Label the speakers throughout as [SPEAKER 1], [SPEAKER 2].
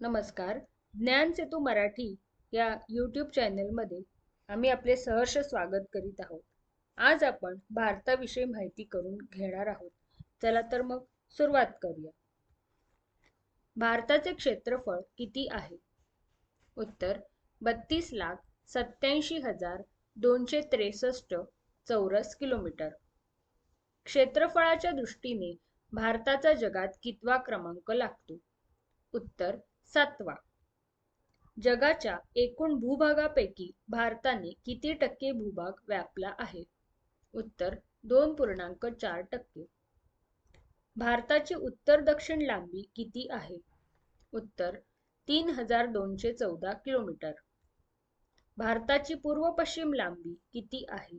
[SPEAKER 1] नमस्कार. ज्ञान सेतू मराठी या यूट्यूब चॅनलमध्ये आम्ही आपले सहर्ष स्वागत करीत आहोत. आज आपण भारताविषयी माहिती करून घेणार आहोत. चला तर मग सुरुवात करूया. भारताचे क्षेत्रफळ किती आहे? उत्तर बत्तीस लाख सत्याऐंशी हजार दोनशे त्रेसष्ट चौरस किलोमीटर. क्षेत्रफळाच्या दृष्टीने भारताचा जगात कितवा क्रमांक लागतो? उत्तर सातवा. जगाच्या एकूण भूभागापैकी भारताने किती टक्के भूभाग व्यापला आहे? उत्तर दोन पूर्णांक चार टक्के. भारताची उत्तर दक्षिण लांबी किती आहे? उत्तर तीन हजार दोनशे चौदा किलोमीटर. भारताची पूर्व पश्चिम लांबी किती आहे?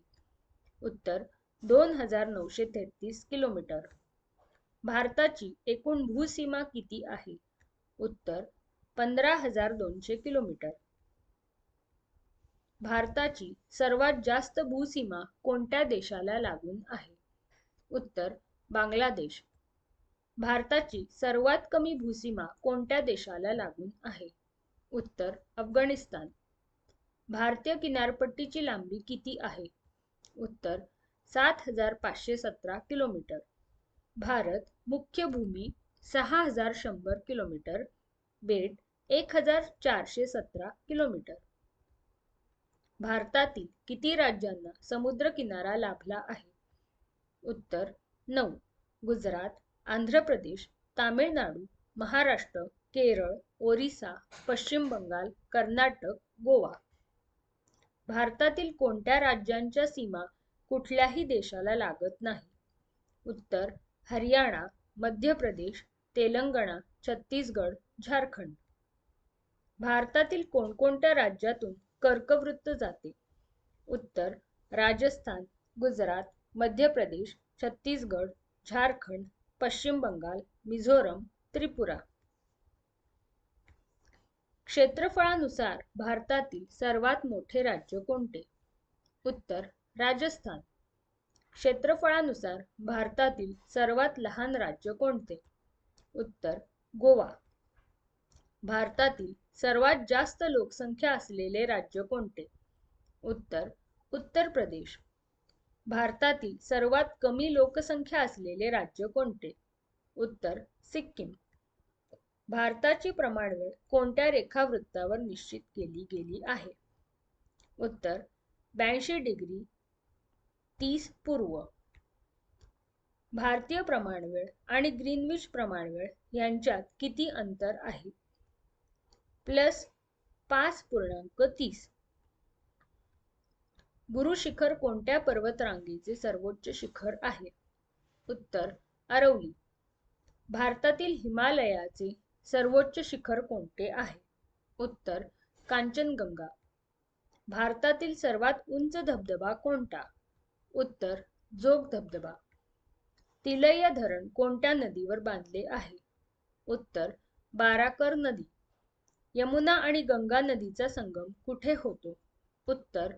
[SPEAKER 1] उत्तर दोन हजार नऊशे तेहतीस किलोमीटर. भारताची एकूण भूसीमा किती आहे? उत्तर पंधरा हजार दोनशे किलोमीटर. भारताची सर्वात जास्त भूसीमा कोणत्या देशाला लागून आहे? उत्तर बांगलादेश. भारताची सर्वात कमी भूसीमा कोणत्या देशाला लागून आहे? उत्तर अफगाणिस्तान. भारतीय किनारपट्टीची लांबी किती आहे? उत्तर सात हजार पाचशे सतरा किलोमीटर. भारत मुख्य भूमी सहा हजार शंभर किलोमीटर. बेट एक हजार चारशे सतरा किलोमीटर. भारतातील किती राज्यांना समुद्र किनारा लाभला आहे? उत्तर नऊ. गुजरात आंध्र प्रदेश तामिळनाडू महाराष्ट्र केरळ ओरिसा पश्चिम बंगाल कर्नाटक गोवा. भारतातील कोणत्या राज्यांच्या सीमा कुठल्याही देशाला लागत नाही? उत्तर हरियाणा मध्य प्रदेश तेलंगणा छत्तीसगड झारखंड. भारतातील कोणकोणत्या राज्यातून कर्कवृत्त जाते? उत्तर राजस्थान गुजरात मध्य प्रदेश छत्तीसगड झारखंड पश्चिम बंगाल मिझोरम त्रिपुरा. क्षेत्रफळानुसार भारतातील सर्वात मोठे राज्य कोणते? उत्तर राजस्थान. क्षेत्रफळानुसार भारतातील सर्वात लहान राज्य कोणते? उत्तर गोवा. भारतातील सर्वात जास्त लोकसंख्या असलेले राज्य कोणते? उत्तर उत्तर प्रदेश. भारतातील सर्वात कमी लोकसंख्या असलेले राज्य कोणते? उत्तर सिक्कीम. भारताची प्रमाणवेळ कोणत्या रेखावृत्तावर निश्चित केली गेली आहे? उत्तर ब्याऐंशी डिग्री तीस पूर्व. भारतीय प्रमाणवेळ आणि ग्रीनविच प्रमाणवेळ यांच्यात किती अंतर आहे? प्लस पाच पूर्णांक तीस. गुरु शिखर कोणत्या पर्वतरांगेचे सर्वोच्च शिखर आहे? उत्तर अरवली भारतातील हिमालयाचे सर्वोच्च शिखर कोणते आहे? उत्तर कांचनगंगा. भारतातील सर्वात उंच धबधबा कोणता? उत्तर जोग धबधबा. तिलय्या धरण कोणत्या नदीवर बांधले आहे? उत्तर बाराकर नदी. यमुना आणि गंगा नदीचा संगम कुठे होतो? उत्तर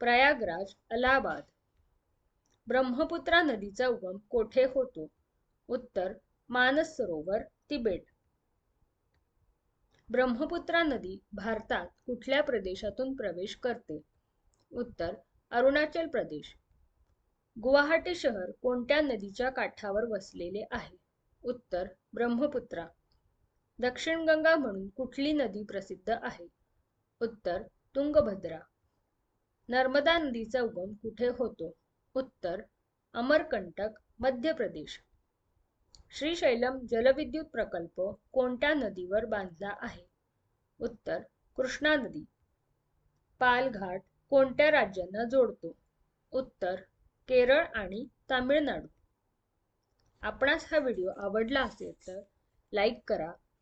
[SPEAKER 1] प्रयागराज अलाहाबाद. ब्रह्मपुत्रा नदीचा उगम कोठे होतो? उत्तर मानस सरोवर तिबेट. ब्रह्मपुत्रा नदी भारतात कुठल्या प्रदेशातून प्रवेश करते? उत्तर अरुणाचल प्रदेश. गुवाहाटी शहर कोणत्या नदीच्या काठावर वसलेले आहे? उत्तर ब्रह्मपुत्रा. दक्षिण गंगा म्हणून कुठली नदी प्रसिद्ध आहे? उत्तर तुंगभद्रा. नर्मदा नदीचा उगम कुठे होतो? उत्तर अमरकंटक मध्य प्रदेश. श्रीशैलम जलविद्युत प्रकल्प कोणत्या नदीवर बांधला आहे? उत्तर कृष्णा नदी. पालघाट कोणत्या राज्यांना जोडतो? उत्तर केरळ आणि तामिळनाडू. आपणास हा व्हिडिओ आवडला असेल तर लाईक करा